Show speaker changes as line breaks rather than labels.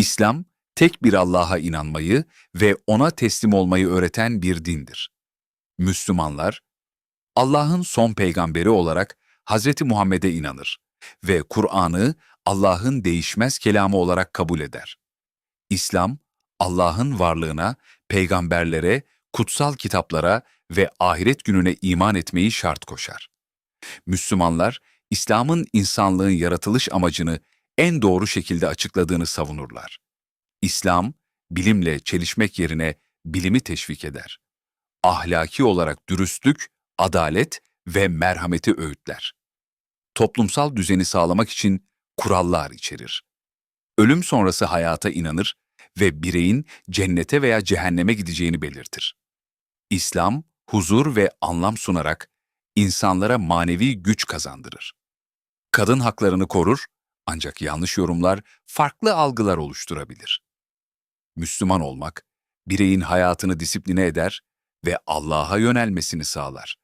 İslam, tek bir Allah'a inanmayı ve ona teslim olmayı öğreten bir dindir. Müslümanlar, Allah'ın son peygamberi olarak Hz. Muhammed'e inanır ve Kur'an'ı Allah'ın değişmez kelamı olarak kabul eder. İslam, Allah'ın varlığına, peygamberlere, kutsal kitaplara ve ahiret gününe iman etmeyi şart koşar. Müslümanlar, İslam'ın insanlığın yaratılış amacını en doğru şekilde açıkladığını savunurlar. İslam, bilimle çelişmek yerine bilimi teşvik eder. Ahlaki olarak dürüstlük, adalet ve merhameti öğütler. Toplumsal düzeni sağlamak için kurallar içerir. Ölüm sonrası hayata inanır ve bireyin cennete veya cehenneme gideceğini belirtir. İslam, huzur ve anlam sunarak insanlara manevi güç kazandırır. Kadın haklarını korur ancak yanlış yorumlar farklı algılar oluşturabilir. Müslüman olmak, bireyin hayatını disipline eder ve Allah'a yönelmesini sağlar.